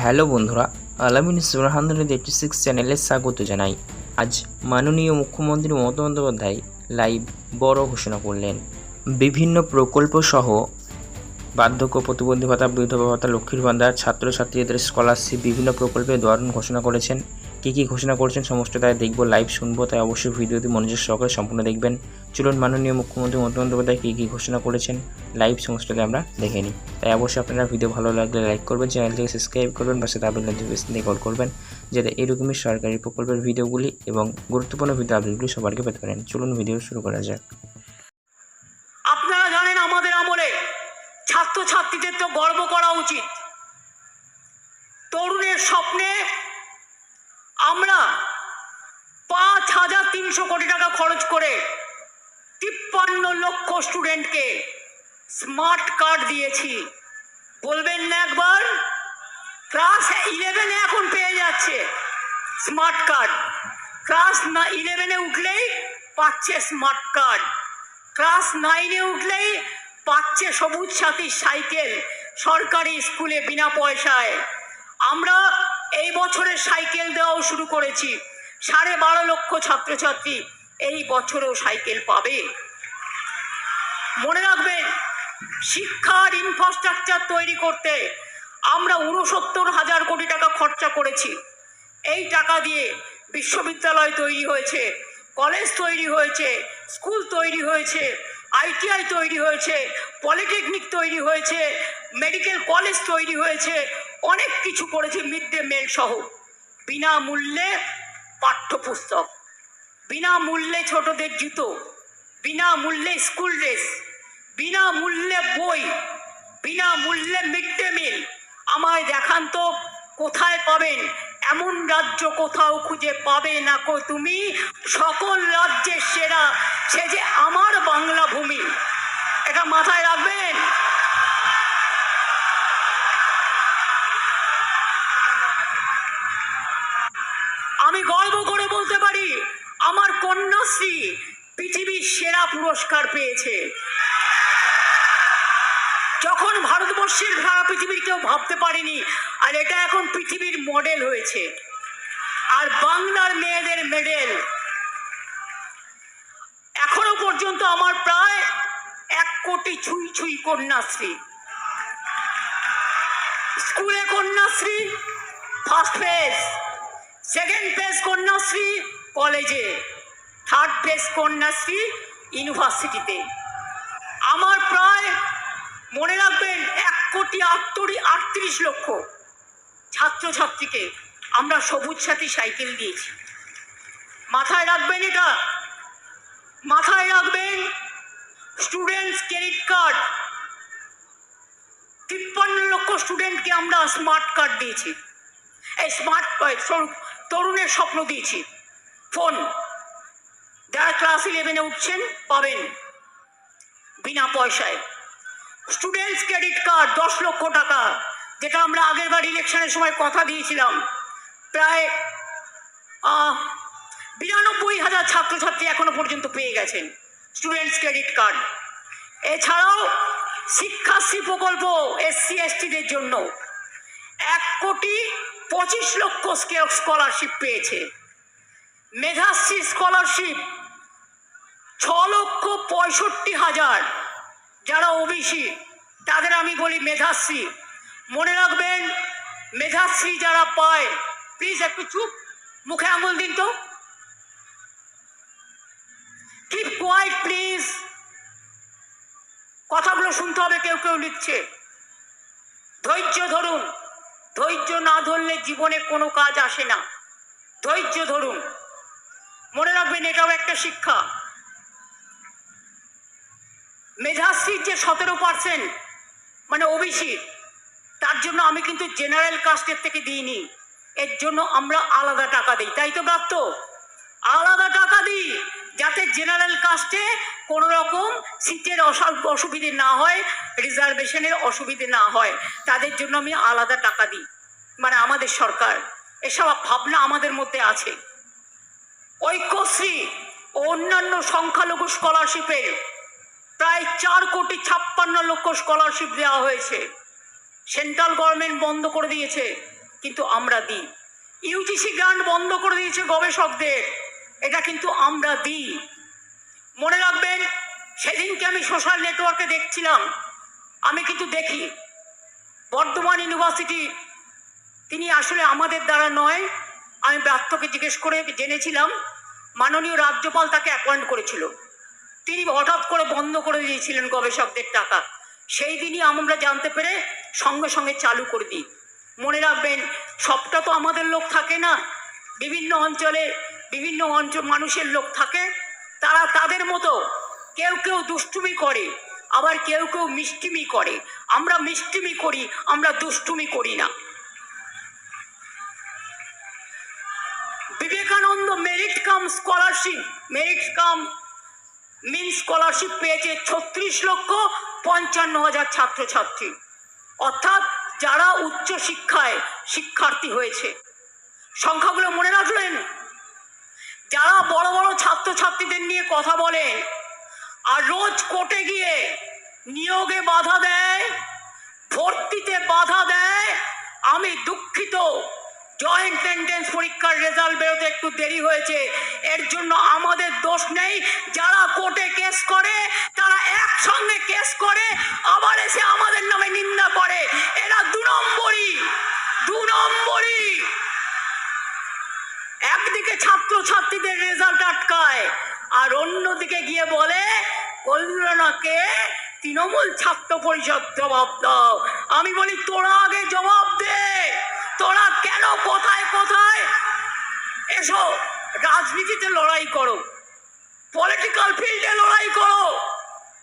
Hello বন্ধুরা, আলামিন সুরহান্দ্রের eighty six চ্যানেলে স্বাগত জানাই। আজ মাননীয় মুখ্যমন্ত্রী মমতা বন্দ্যোপাধ্যায় লাইভ বড় ঘোষণা করলেন। বিভিন্ন প্রকল্প সহ বার্ধক্য, প্রতিবন্ধী ভাতা, বৃদ্ধ ভাতা, লক্ষ্মীর ভান্ডার ছাত্রছাত্রীদের স্কলারশিপ বিভিন্ন প্রকল্পে দারুণ ঘোষণা করেছেন। কী কী ঘোষণা করেছেন সমস্ত তাই দেখব লাইভ শুনব, তাই অবশ্যই ভিডিওটি মনোযোগ সহকারে সম্পূর্ণ দেখবেন। চলুন মাননীয় মুখ্যমন্ত্রী মমতা বন্দ্যোপাধ্যায় কী কী ঘোষণা করেছেন লাইভ সমস্তটা আমরা দেখে নিই। তাই অবশ্যই আপনারা ভিডিও ভালো লাগলে লাইক করবেন চ্যানেলটিকে সাবস্ক্রাইব করবেন, পাশে তাবেল নোটিফিকেশন দিয়ে কল করবেন, যাতে এরকমই সরকারি প্রকল্পের ভিডিওগুলি এবং গুরুত্বপূর্ণ ভিডিও আপডেটগুলি সবারকে পেতে পারেন। চলুন ভিডিও শুরু করা যাক। আপনারা ছাত্রছাত্রীদের তো গর্ব করা উচিত। তরুণের স্বপ্নে আমরা পাঁচ হাজার তিনশো কোটি টাকা খরচ করে তিপ্পান্ন লক্ষ স্টুডেন্টকে স্মার্ট কার্ড দিয়েছি। বলবেন না একবার? ক্লাস ইলেভেনে এখন পেয়ে যাচ্ছে স্মার্ট কার্ড। ক্লাস না ইলেভেনে উঠলেই পাচ্ছে স্মার্ট কার্ড। ক্লাস নাইনে উঠলেই পাচ্ছে সবুজ সাথী সাইকেল সরকারি স্কুলে বিনা পয়সায়। আমরা এই বছরে সাইকেল দেওয়াও শুরু করেছি। সাড়ে বারো লক্ষ ছাত্রছাত্রী এই বছরেও সাইকেল পাবে। মনে রাখবেন শিক্ষার ইনফ্রাস্ট্রাকচার তৈরি করতে আমরা উনসত্তর হাজার কোটি টাকা খরচা করেছি। এই টাকা দিয়ে বিশ্ববিদ্যালয় তৈরি হয়েছে, কলেজ তৈরি হয়েছে, স্কুল তৈরি হয়েছে আইটিআই তৈরি হয়েছে, পলিটেকনিক তৈরি হয়েছে, মেডিকেল কলেজ তৈরি হয়েছে অনেক কিছু করেছে মিড ডে মিল সহ। বিনামূল্যে পাঠ্যপুস্তক, বিনামূল্যে ছোটদের জুতো, বিনামূল্যে স্কুল ড্রেস বিনামূল্যে বই, বিনামূল্যে মিড ডে মিল আমায় দেখান তো, কোথায় পাবেন? এমন রাজ্য কোথাও খুঁজে পাবে না কো তুমি? সকল রাজ্যের সেরা, সে যে আমার বাংলা ভূমি। এটা মাথায় রাখবেন? কন্যাশ্রী পৃথিবীর সেরা পুরস্কার পেয়েছে। যখন ভারতবর্ষের সারা পৃথিবীর কেউ ভাবতে পারেনি, আর এটা এখন পৃথিবীর মডেল হয়েছে। আর বাংলার মেয়েদের মেডেল এখনও পর্যন্ত আমার প্রায় এক কোটি ছুঁই ছুঁই কন্যাশ্রী। স্কুলে Kanyashree first page second page Kanyashree কলেজে থার্ড প্লেস কন্যাশ্রী ইউনিভার্সিটিতে। আমার প্রায়, মনে রাখবেন, এক কোটি আটত্রি আটত্রিশ লক্ষ ছাত্রছাত্রীকে আমরা সবুজ সাথী সাইকেল দিয়েছি। মাথায় রাখবেন এটা। মাথায় রাখবেন, স্টুডেন্টস ক্রেডিট কার্ড। তিপ্পান্ন লক্ষ স্টুডেন্টকে আমরা স্মার্ট কার্ড দিয়েছি। এই স্মার্ট তরুণের স্বপ্ন দিয়েছি। ফোন। ক্লাস ইলেভেনে উঠছেন, পাবেন বিনা পয়সায়। স্টুডেন্টস ক্রেডিট কার্ড দশ লক্ষ টাকা, যেটা আমরা আগের বার ইলেকশনের সময় কথা দিয়েছিলাম। প্রায় বিরানব্বই হাজার ছাত্রছাত্রী এখনও পর্যন্ত পেয়ে গেছেন স্টুডেন্টস ক্রেডিট কার্ড এছাড়াও শিক্ষাশ্রী প্রকল্প এসসি এসটিদের জন্য এক কোটি পঁচিশ লক্ষ স্কলারশিপ পেয়েছে। মেধাশ্রী স্কলারশিপ ছ লক্ষ পঁয়ষট্টি হাজার যারা ওবিসি, তাদের আমি বলি মেধাশ্রী। মনে রাখবেন, মেধাশ্রী যারা পায় প্লিজ একটু চুপ, মুখে আঙুল দিন তো। কিপ কোয়াইট প্লিজ কথাগুলো শুনতে হবে, কেউ কেউ লিখছে। ধৈর্য ধরুন। ধৈর্য না ধরলে জীবনে কোনো কাজ আসে না। ধৈর্য ধরুন। মনে রাখবেন, এটাও একটা শিক্ষা। মেধাশ্রীর যে সতেরো পার্সেন্ট মানে ওবিসি তার জন্য আমি কিন্তু জেনারেল কাস্টের থেকে দিইনি। এর জন্য আমরা আলাদা টাকা দিই, তাই তো প্রাপ্ত আলাদা টাকা দিই, যাতে জেনারেল কাস্টে কোনো রকম সিটের অসা- অসুবিধে না হয় রিজার্ভেশনের অসুবিধে না হয়, তাদের জন্য আমি আলাদা টাকা দিই মানে আমাদের সরকার। এসব ভাবনা আমাদের মধ্যে আছে। ঐক্যশ্রী অন্যান্য সংখ্যালঘু স্কলারশিপের প্রায় চার কোটি ছাপ্পান্ন লক্ষ স্কলারশিপ দেওয়া হয়েছে। সেন্ট্রাল গভর্নমেন্ট বন্ধ করে দিয়েছে, কিন্তু আমরা দিই। ইউজিসি গ্রান্ট বন্ধ করে দিয়েছে গবেষকদের, এটা কিন্তু আমরা দিই। মনে রাখবেন, সেদিনকে আমি সোশ্যাল নেটওয়ার্কে দেখছিলাম, আমি কিন্তু দেখি। বর্ধমান ইউনিভার্সিটি তিনি আসলে আমাদের দ্বারা নয়, আমি ব্রাত্যকে জিজ্ঞেস করে জেনেছিলাম, মাননীয় রাজ্যপাল তাকে অ্যাপয়েন্ট করেছিল। তিনি হঠাৎ করে বন্ধ করে দিয়েছিলেন গবেষকদের টাকা। সেই দিনই আমরা জানতে পেরে সঙ্গে সঙ্গে চালু করে দিই। মনে রাখবেন, সবটা তো আমাদের লোক থাকে না। বিভিন্ন অঞ্চলে বিভিন্ন অঞ্চল মানুষের লোক থাকে। তারা তাদের মতো কেউ কেউ দুষ্টুমি করে, আবার কেউ কেউ মিষ্টিমি করে। আমরা মিষ্টিমি করি, আমরা দুষ্টুমি করি না। Vivekananda merit cum scholarship, merit cum means scholarship পেয়েছে ছত্রিশ লক্ষ পঞ্চান্ন হাজার ছাত্রছাত্রী। অর্থাৎ যারা উচ্চ শিক্ষায় শিক্ষার্থী হয়েছে। সংখ্যাগুলো মনে রাখলেন? যারা বড় বড় ছাত্রছাত্রীদের নিয়ে কথা বলে আর রোজ কোর্টে গিয়ে নিয়োগে বাধা দেয়, ভর্তিতে বাধা দেয় আমি দুঃখিত জয়েন্ট এন্ট্রেন্স পরীক্ষার বেরোতে একটু দেরি হয়েছে। এর জন্য আমাদের দোষ নেই। যারা কোর্টে কেস করে, তারা একসঙ্গে কেস করে, আবার এসে আমাদের নামে নিন্দা করে। এরা দু নম্বরই দু নম্বরই। একদিকে ছাত্র ছাত্রীদের রেজাল্ট আটকায়, আর অন্যদিকে গিয়ে বলে, কল্যাণাকে তৃণমূল ছাত্র পরিষদ জবাব দাও। আমি বলি, তোরা আগে জবাব দে। তোরা কেন কোথায় কোথায় এসো, রাজনীতিতে লড়াই করো। পলিটিক্যাল ফিল্ডে লড়াই করো।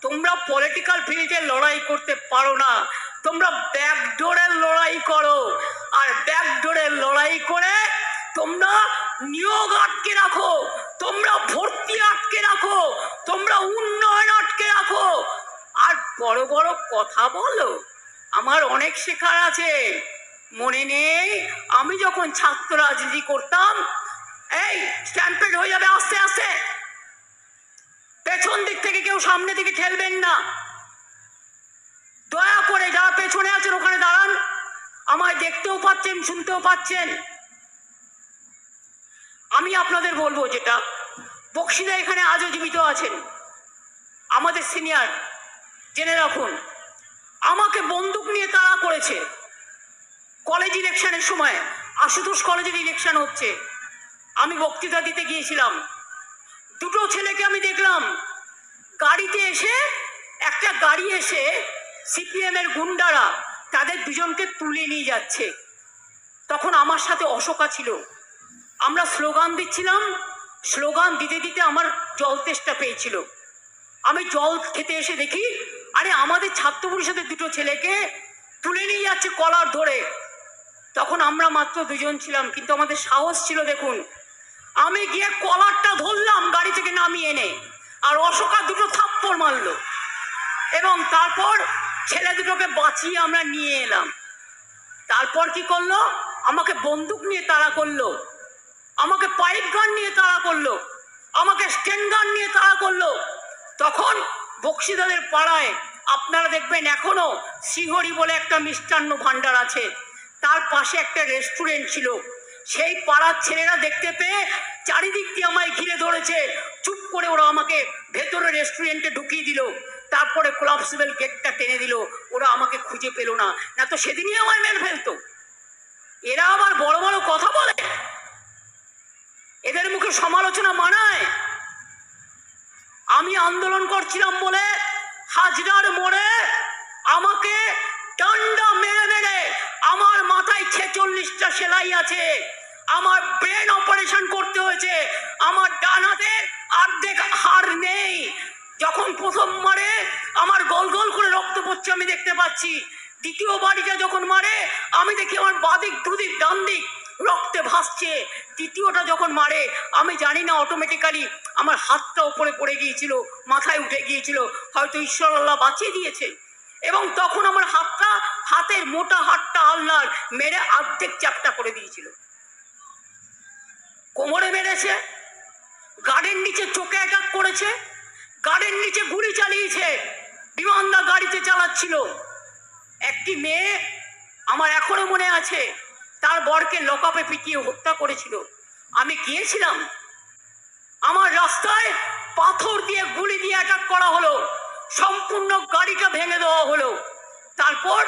তোমরা পলিটিক্যাল ফিল্ডে লড়াই করতে পারো না। তোমরা ব্যাকডোরের লড়াই করো। আর ব্যাকডোরের লড়াই করে তোমরা নিয়োগ আটকে রাখো। তোমরা ভর্তি আটকে রাখো। তোমরা উন্নয়ন আটকে রাখো। আর বড় বড় কথা বলো। আমার অনেক শেখার আছে। মনে নেই, আমি যখন ছাত্র রাজনীতি করতাম এই স্ট্যাম্পেড হয়ে যাবে আস্তে আস্তে। পেছন দিক থেকে কেউ সামনে দিকে ঠেলবেন না। দয়া করে যারা পেছনে আছেন, ওখানে দাঁড়ান। আমায় দেখতেও পাচ্ছেন, শুনতেও পাচ্ছেন। আমি আপনাদের বলব যেটা, বক্সিদা এখানে আজও জীবিত আছেন। আমাদের সিনিয়র, জেনে রাখুন, আমাকে বন্দুক নিয়ে তাড়া করেছে। কলেজ ইলেকশনের সময়, আশুতোষ কলেজের ইলেকশন হচ্ছে। আমি বক্তৃতা দিতে গিয়েছিলাম। দুটো ছেলেকে আমি দেখলাম। গাড়িতে এসে, একটা গাড়ি এসে সিপিএম এর গুন্ডারা তাদের দুজনকে তুলে নিয়ে যাচ্ছে। তখন আমার সাথে অশোকা ছিল। আমরা স্লোগান দিচ্ছিলাম। স্লোগান দিতে দিতে আমার জল তেষ্টা পেয়েছিল। আমি জল খেতে এসে দেখি, আরে আমাদের ছাত্র পরিষদের দুটো ছেলেকে তুলে নিয়ে যাচ্ছে কলার ধরে। তখন আমরা মাত্র দুজন ছিলাম, কিন্তু আমাদের সাহস ছিল দেখুন। আমি গিয়ে কলারটা ধরলাম, গাড়ি থেকে নামিয়ে এনে। আর অশোকা দুটো থাপ্পড় মারলো। এবং তারপর ছেলে দুটোকে বাঁচিয়ে আমরা নিয়ে এলাম। তারপর কি করল? আমাকে বন্দুক নিয়ে তাড়া করল। আমাকে পাইপ গান নিয়ে তাড়া করল। আমাকে স্টেন গান নিয়ে তাড়া করল। তখন বক্সিদাদের পাড়ায়, আপনারা দেখবেন এখনও শ্রীহরি বলে একটা মিষ্টান্ন ভাণ্ডার আছে। তার পাশে একটা রেস্টুরেন্ট ছিল। সেই পাড়ার ছেলেরা দেখতে পেয়ে চারিদিক দিয়ে আমায় ঘিরে ধরেছে। চুপ করে ওরা আমাকে ভেতরে রেস্টুরেন্টে ঢুকিয়ে দিল। তারপরে কোলাপসিবল গেটটা টেনে দিল। ওরা আমাকে খুঁজে পেল না। না তো সেদিনই আমায় মেরে ফেলতো। এরা আবার বড় বড় কথা বলে। এদের মুখে সমালোচনা মানায়। আমি আন্দোলন করছিলাম বলে হাজরার মোড়ে আমাকে ডান্ডা মেরে মেরে আমার মাথায় ছেচল্লিশটা সেলাই আছে। আমার ব্রেন অপারেশন করতে হয়েছে। আমার ডান হাতের অর্ধেক হাড় নেই। যখন প্রথম মারে, আমার গোল গোল করে রক্ত পড়ছে আমি দেখতে পাচ্ছি। দ্বিতীয় বাড়িটা যখন মারে, আমি দেখি আমার বাদিক, দুদিক, ডান দিক রক্তে ভাসছে। তৃতীয়টা যখন মারে, আমি জানি না অটোমেটিক্যালি আমার হাতটা উপরে পড়ে গিয়েছিল, মাথায় উঠে গিয়েছিল। হয়তো ঈশ্বর আল্লাহ বাঁচিয়ে দিয়েছে। এবং তখন আমার হাতটা, হাতের মোটা হাতটা আল্লাহর মেরে অর্ধেক চ্যাপটা করে দিয়েছিল। কোমরে মেরেছে গাড়ির নিচে চোখে অ্যাটাক করেছে, গাড়ির নিচে গুলি চালিয়েছে, বিমানদা গাড়িতে চালাচ্ছিল। একটি মেয়ে আমার এখনও মনে আছে, তার বরকে লকআপে পিটিয়ে হত্যা করেছিল। আমি গিয়েছিলাম। আমার রাস্তায় পাথর দিয়ে গুলি দিয়ে অ্যাটাক করা হলো, সম্পূর্ণ গাড়িটা ভেঙে দেওয়া হলো। তারপর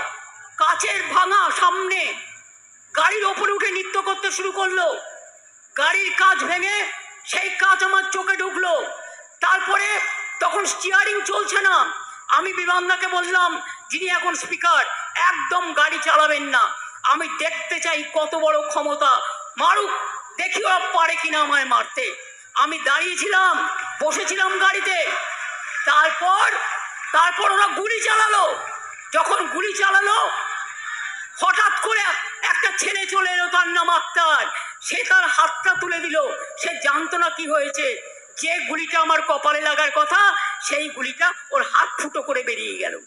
কাচের ভাঙা সামনে গাড়ির ওপরে উঠে নৃত্য করতে শুরু করল। গাড়ির কাজ ভেঙে সেই কাজ আমার চোখে ঢুকলো। তারপরে তখন স্টিয়ারিং চলছে না। আমি বিমানদাকে বললাম, যিনি এখন স্পিকার একদম গাড়ি চালাবেন না। আমি দেখতে চাই কত বড় ক্ষমতা। মারুক দেখি ওরা পারে কিনা আমায় মারতে। আমি দাঁড়িয়েছিলাম, বসেছিলাম গাড়িতে। তারপর তারপর ওরা গুলি চালালো। যখন গুলি চালালো হঠাৎ করে একটা ছেলে চলে এলো তার নাম আক্তার। সে তার হাতটা তুলে দিল। সে জানতো না কি হয়েছে। যে গুলিটা আমার কপালে লাগার কথা, সেই গুলিটা ওর হাত ফুটো করে বেরিয়ে গেল।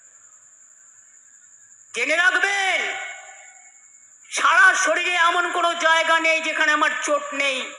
জেনে রাখবেন, সারা শরীরে এমন কোনো জায়গা নেই যেখানে আমার চোট নেই।